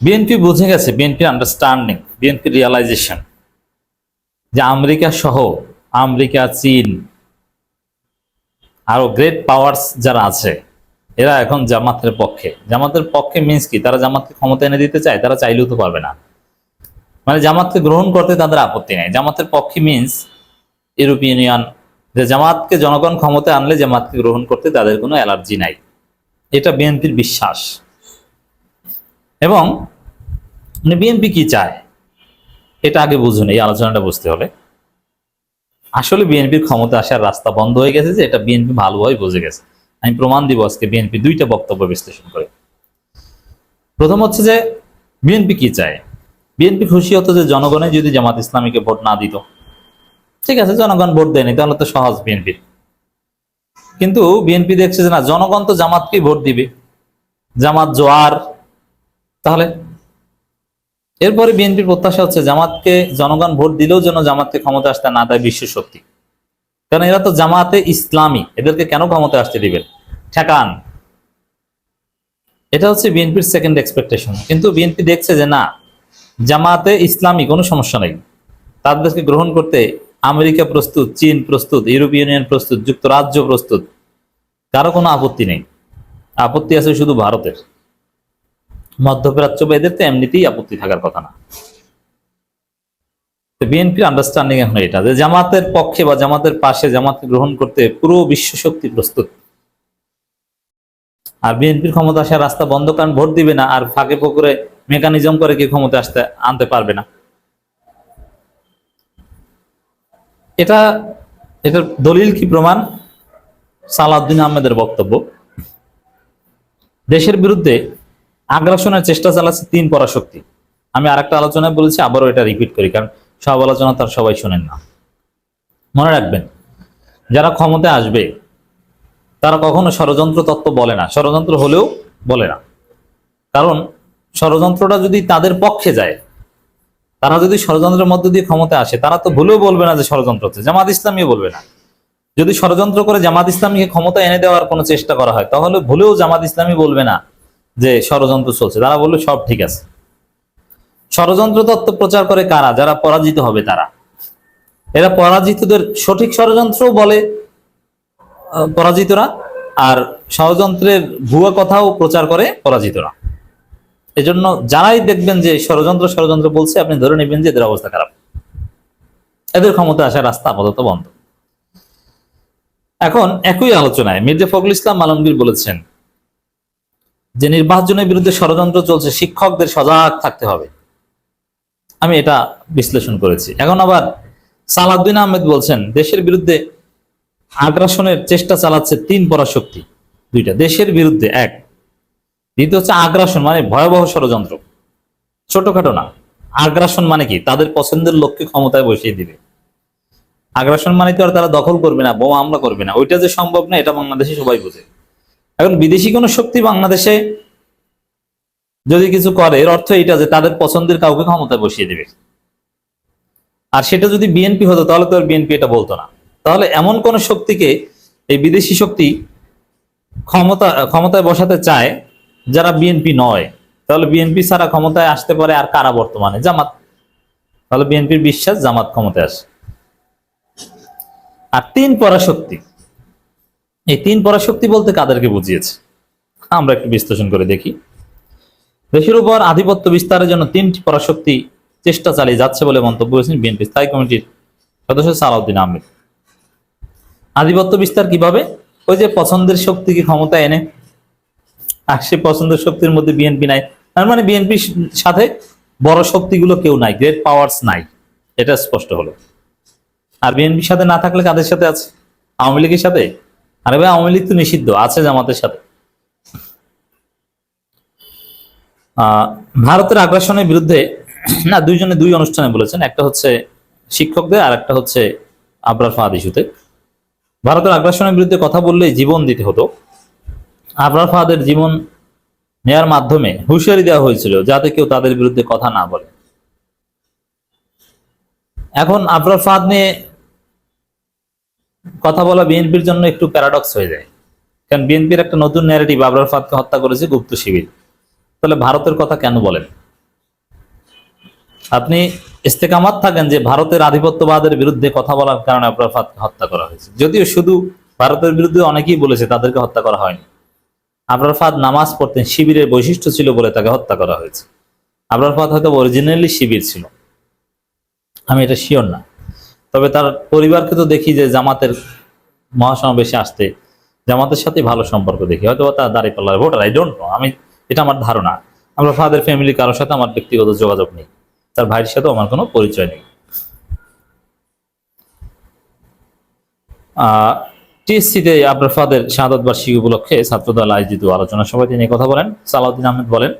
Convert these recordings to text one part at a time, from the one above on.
BNP বুঝে গেছে বিএনপির আন্ডারস্ট্যান্ডিং বিএনপির রিয়ালাইজেশন যে আমেরিকা সহ আমেরিকা, চীন আরও গ্রেট পাওয়ার্স যারা আছে, এরা এখন জামাতের পক্ষে। জামাতের পক্ষে মিন্স কি? তারা জামাতকে ক্ষমতা এনে দিতে চায়, তারা চাইলেও তো পারবে না। মানে জামাতকে গ্রহণ করতে তাদের আপত্তি নেই। জামাতের পক্ষে মিন্স ইউরোপিয়ান ইউনিয়ন যে জামাতকে জনগণ ক্ষমতা আনলে জামাতকে গ্রহণ করতে তাদের কোনো অ্যালার্জি নাই। এটা বিএনপির বিশ্বাস। এবং বিএনপি কি চায়? এটা আগে বুঝুন, এই আলোচনাটা বুঝতে হবে আসলে বিএনপির ক্ষমতা আসার রাস্তা বন্ধ হয়ে গেছে যে এটা বিএনপি ভালোভাবে বুঝে গেছে। আমি প্রমাণ দিব আজকে বিএনপি দুইটা বক্তব্য বিশ্লেষণ করে। প্রথম হচ্ছে যে বিএনপি কি চায়? বিএনপি খুশি হতো যে জনগণে যদি জামাত ইসলামীকে ভোট না দিত। ঠিক আছে, জনগণ ভোট দেয়নি, তাহলে তো সহজ বিএনপির কিন্তু বিএনপি দেখছে যে না, জনগণ তো জামাতকেই ভোট দিবে। জামাত জোয়ার তাহলে এরপরে বিএনপির প্রত্যাশা হচ্ছে জামাতকে জনগণ ভোট দিলেও যেন জামাতকে ক্ষমতা আসতে না দেয় বিশ্ব শক্তি। কারণ এরা তো জামাতে ইসলামী, এদেরকে কেন ক্ষমতা আসতে দিবেন ঠেকান। এটা হচ্ছে বিএনপির সেকেন্ড এক্সপেকটেশন কিন্তু বিএনপি দেখছে যে না, জামাতে ইসলামী কোনো সমস্যা নেই। তাদেরকে গ্রহণ করতে আমেরিকা প্রস্তুত, চীন প্রস্তুত ইউরোপিয়ান ইউনিয়ন প্রস্তুত, যুক্তরাজ্য প্রস্তুত, কারও কোনো আপত্তি নেই। আপত্তি আছে শুধু ভারতের। মধ্যপ্রাচ্য বা এদের তো এমনিতেই আপত্তি থাকার কথা না। বিএনপির আন্ডারস্ট্যান্ডিং এখন এটা, যে জামাতের পক্ষে বা জামাতের পাশে জামাতকে গ্রহণ করতে পুরো বিশ্ব শক্তি প্রস্তুত। আর বিএনপির ক্ষমতা আসার রাস্তা বন্ধ, কারণ ভোট দিবে না, আর ফাঁকে পুকুরে মেকানিজম করে কি ক্ষমতা আসতে, আনতে পারবে না। এটা, এটার দলিল কি প্রমাণ? সালাউদ্দিন আহমেদের বক্তব্য। দেশের বিরুদ্ধে আগ্রাসনের চেষ্টা চালাচ্ছে তিন পরাশক্তি। আমি আর একটা আলোচনায় বলেছি, আবারও এটা রিপিট করি, কারণ সব আলোচনা তার সবাই শোনেন না। মনে রাখবেন, যারা ক্ষমতায় আসবে, তারা কখনো ষড়যন্ত্র তত্ত্ব বলে না। ষড়যন্ত্র হলেও বলে না। কারণ ষড়যন্ত্রটা যদি তাদের পক্ষে যায়, তারা যদি ষড়যন্ত্রের মধ্য দিয়ে ক্ষমতায় আসে, তারা তো ভুলেও বলবে না যে ষড়যন্ত্র হচ্ছে জামাত ইসলামীও বলবে না। যদি ষড়যন্ত্র করে জামাত ইসলামীকে ক্ষমতা এনে দেওয়ার কোনো চেষ্টা করা হয়, তাহলে ভুলেও জামাত ইসলামী বলবে না যে ষড়যন্ত্র চলছে, তারা বলল, সব ঠিক আছে। ষড়যন্ত্র তত্ত্ব প্রচার করে কারা? যারা পরাজিত হবে তারা। এরা পরাজিতদের সঠিক ষড়যন্ত্রও বলে পরাজিতরা, আর ষড়যন্ত্রের ভুয়া কথাও প্রচার করে পরাজিতরা। এজন্য যারাই দেখবেন যে ষড়যন্ত্র ষড়যন্ত্র বলছে, আপনি ধরে নেবেন যে এদের অবস্থা খারাপ। এদের ক্ষমতা আসার রাস্তা আপাতত বন্ধ। এখন একই আলোচনায় মির্জা ফখরুল ইসলাম আলমগীর বলেছেন যে নির্বাচনের বিরুদ্ধে ষড়যন্ত্র চলছে, শিক্ষকদের সজাগ থাকতে হবে। আমি এটা বিশ্লেষণ করেছি। এখন আবার সালাউদ্দিন আহমেদ বলছেন, দেশের বিরুদ্ধে আগ্রাসনের চেষ্টা চালাচ্ছে তিন পরাশক্তি, দুইটা। দেশের বিরুদ্ধে এক, দ্বিতীয় হচ্ছে আগ্রাসন মানে ভয়াবহ ষড়যন্ত্র। ছোটখাটো না। আগ্রাসন মানে কি? তাদের পছন্দের লোককে ক্ষমতায় বসিয়ে দিবে। আগ্রাসন মানে তো আর তারা দখল করবে না, বোমা হামলা করবে না। ওইটা যে সম্ভব না, এটা বাংলাদেশে সবাই বোঝে। এখন বিদেশি কোনো শক্তি বাংলাদেশে যদি কিছু করে, এর অর্থ এটা যে তাদের পছন্দের কাউকে ক্ষমতায় বসিয়ে দেবে। আর সেটা যদি বিএনপি হতো, তাহলে তো বিএনপি এটা বলতো না। তাহলে এমন কোন শক্তিকে এই বিদেশি শক্তি ক্ষমতা, ক্ষমতায় বসাতে চায় যারা বিএনপি নয়। তাহলে বিএনপি ছাড়া ক্ষমতায় আসতে পারে আর কারা বর্তমানে? জামাত। তাহলে বিএনপির বিশ্বাস জামাত ক্ষমতায় আসে। আর তিন পরাশক্তি। এই তিন পরাশক্তি বলতে কাদেরকে বুঝিয়েছে? আমরা একটু বিশ্লেষণ করে দেখি। দেশের উপর আধিপত্য বিস্তারের জন্য তিনটি পরাশক্তি চেষ্টা চালিয়ে যাচ্ছে বলে মন্তব্য করেছেন বিএনপি স্থায়ী কমিটির সদস্য সালাউদ্দিন আহমেদ। আধিপত্য বিস্তার কীভাবে? ওই যে পছন্দের শক্তিকে ক্ষমতা এনে, আর সে পছন্দের শক্তির মধ্যে বিএনপি নাই। তার মানে বিএনপির সাথে বড় শক্তিগুলো কেউ নাই গ্রেট পাওয়ার্স নাই। এটা স্পষ্ট হলো। আর বিএনপির সাথে না থাকলে কাদের সাথে আছে? আওয়ামী লীগের সাথে? আরে ভাই, আওয়ামী লীগ তো নিষিদ্ধ, আছে জামাতের সাথে। ভারতের আগ্রাসনের বিরুদ্ধে, না, দুইজনে দুই অনুষ্ঠানে বলেছেন, একটা হচ্ছে শিক্ষকদের আর একটা হচ্ছে আবরার ফাহাদ ইস্যুতে। ভারতের আগ্রাসনের বিরুদ্ধে কথা বললে জীবন দিতে হতো। আবরার ফাহাদের জীবন নেয়ার মাধ্যমে হুঁশিয়ারি দেওয়া হয়েছিল, যাতে কেউ তাদের বিরুদ্ধে কথা না বলে। এখন আবরার ফাহাদ নিয়ে কথা বলা বিএনপির জন্য একটু প্যারাডক্স হয়ে যায়। কারণ বিএনপির একটা নতুন ন্যারেটিভ আবরার ফাহাদকে হত্যা করেছে গুপ্ত শিবির। তাহলে ভারতের কথা কেন বলেন? আপনি ইস্তেকামাত থাকেন যে ভারতের আধিপত্যবাদের বিরুদ্ধে কথা বলার কারণে আবরার ফাদকে হত্যা করা হয়েছে। যদিও শুধু ভারতের বিরুদ্ধে অনেকেই বলেছে তাদেরকে হত্যা করা হয়নি। আবরার ফাদ নামাজ পড়তেন, শিবিরের বৈশিষ্ট্য ছিল বলে তাকে হত্যা করা হয়েছে। আবরার ফাদ হয়তো অরিজিনালি শিবির ছিল। আমি এটা শিওর না। তবে তার পরিবারকে তো দেখি যে জামাতের মহাসমাবেশে আসতে জামাতের সাথে ভালো সম্পর্ক দেখি। হয়তো তার দাঁড়িয়ে পাল্লার ভোটার আই ডোন্ট নো আমি এটা আমার ধারণা। আমরা ফাদের ফ্যামিলি, কারোর সাথে আমার ব্যক্তিগত যোগাযোগ নেই। তার ভাইয়ের সাথেও আমার কোনো পরিচয় নেই। টিএসসিতে আপনার ফাদের শাহাদত বার্ষিকী উপলক্ষে ছাত্রদল আয়োজিত আলোচনা সভায় তিনি কথা বলেন। সালাউদ্দিন আহমেদ বলেন,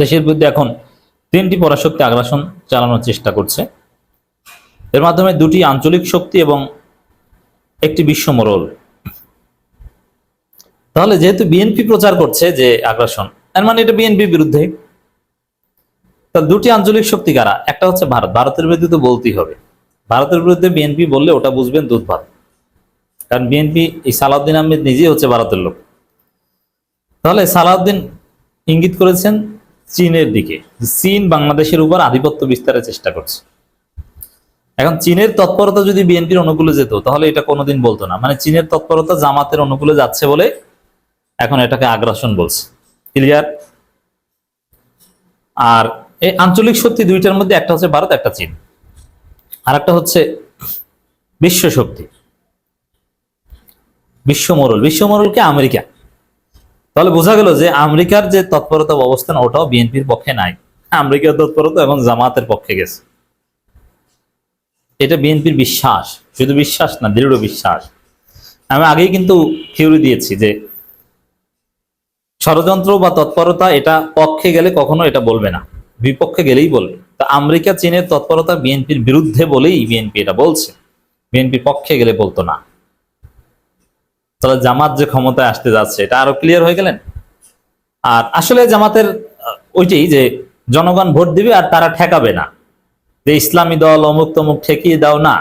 দেশের বিরুদ্ধে এখন তিনটি পরাশক্তি আগ্রাসন চালানোর চেষ্টা করছে। এর মাধ্যমে দুটি আঞ্চলিক শক্তি এবং একটি বিশ্ব মোড়ল তাহলে যেহেতু বিএনপি প্রচার করছে যে আগ্রাসন এর মানে এটা বিএনপির বিরুদ্ধে। তা দুটি আঞ্চলিক শক্তি কারা? একটা হচ্ছে ভারত। ভারতের বিরুদ্ধে তো বলতেই হবে। ভারতের বিরুদ্ধে বিএনপি বললে ওটা বুঝবেন দুধ ভাত কারণ বিএনপি, এই সালাউদ্দিন আহমেদ নিজেই হচ্ছে ভারতের লোক। তাহলে সালাউদ্দিন ইঙ্গিত করেছেন চীনের দিকে। চীন বাংলাদেশের উপর আধিপত্য বিস্তারের চেষ্টা করছে। এখন চীনের তৎপরতা যদি বিএনপির অনুকূলে যেত, তাহলে এটা কোনোদিন বলতো না। মানে চীনের তৎপরতা জামাতের অনুকূলে যাচ্ছে বলে এখন এটাকে আগ্রাসন বলছে। ক্লিয়ার আর এই আঞ্চলিক শক্তি দুইটার মধ্যে একটা হচ্ছে ভারত, একটা চীন। আর একটা হচ্ছে বিশ্ব শক্তি। বিশ্বমোড়ল বিশ্বমোড়লকে আমেরিকা? তাহলে বোঝা গেল যে আমেরিকার যে তৎপরতা অবস্থান, ওটাও বিএনপির পক্ষে নাই। আমেরিকার তৎপরতা এবং জামাতের পক্ষে গেছে। এটা বিএনপির বিশ্বাস, শুধু বিশ্বাস না, দৃঢ় বিশ্বাস। আমি আগেই কিন্তু থিওরি দিয়েছি যে ষড়যন্ত্র বা তৎপরতা এটা পক্ষে গেলে কখনো এটা বলবে না, বিপক্ষে গেলেই বলবে। তা আমেরিকা, চীনের তৎপরতা বিএনপির বিরুদ্ধে বলেই বিএনপি এটা বলছে, বিএনপি পক্ষে গেলে বলতো না। তাহলে জামাত যে ক্ষমতায় আসতে যাচ্ছে, এটা আরও ক্লিয়ার হয়ে গেলেন? আর আসলে জামাতের ওইটাই যে জনগণ ভোট দিবে আর তারা ঠেকাবে না। যে ইসলামী দল অমুক তমুক ঠেকিয়ে দাও না,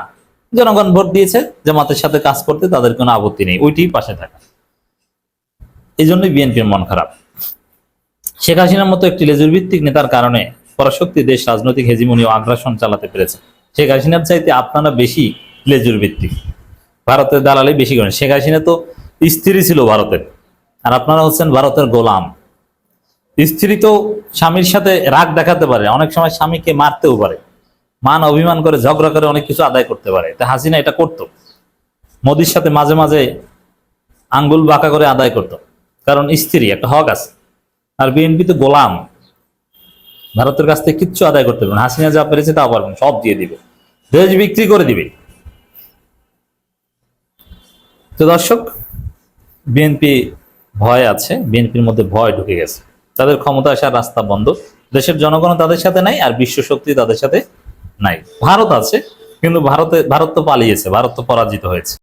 জনগণ ভোট দিয়েছে, জামাতের সাথে কাজ করতে তাদের কোনো আপত্তি নেই ওইটি পাশে থাকা। এই জন্যই বিএনপির মন খারাপ। শেখ হাসিনার মতো একটি লেজুর ভিত্তিক নেতার কারণে পরাশক্তি দেশ রাজনৈতিক হেজিমনি ও আগ্রাসন চালাতে পেরেছে। শেখ হাসিনার চাইতে আপনারা বেশি লেজুর ভিত্তিক ভারতের দালালি বেশি করেন। শেখ হাসিনা তো স্ত্রী ছিল ভারতের, আর আপনারা হচ্ছেন ভারতের গোলাম। স্ত্রী তো স্বামীর সাথে রাগ দেখাতে পারে, অনেক সময় স্বামীকে মারতেও পারে। মান অভিমান করে, ঝগড়া করে অনেক কিছু আদায় করতে পারে। তা হাসিনা এটা করতো। মোদির সাথে মাঝে মাঝে আঙ্গুল বাঁকা করে আদায় করতো। কারণ স্ত্রী, একটা হক আছে। আর বিএনপি তো গোলাম। ভারতের কাছ থেকে কিচ্ছু আদায় করতে পারবে না। হাসিনা যা পেরেছে তা পারবেন সব দিয়ে দিবে। দেশ বিক্রি করে দিবে। তো দর্শক, বিএনপি ভয় আছে, বিএনপির মধ্যে ভয় ঢুকে গেছে। তাদের ক্ষমতা আসার রাস্তা বন্ধ। দেশের জনগণ তাদের সাথে নাই, আর বিশ্ব শক্তি তাদের সাথে নাই। ভারত আছে কিন্তু ভারতে ভারত তো পালিয়েছে ভারত তো পরাজিত হয়েছে।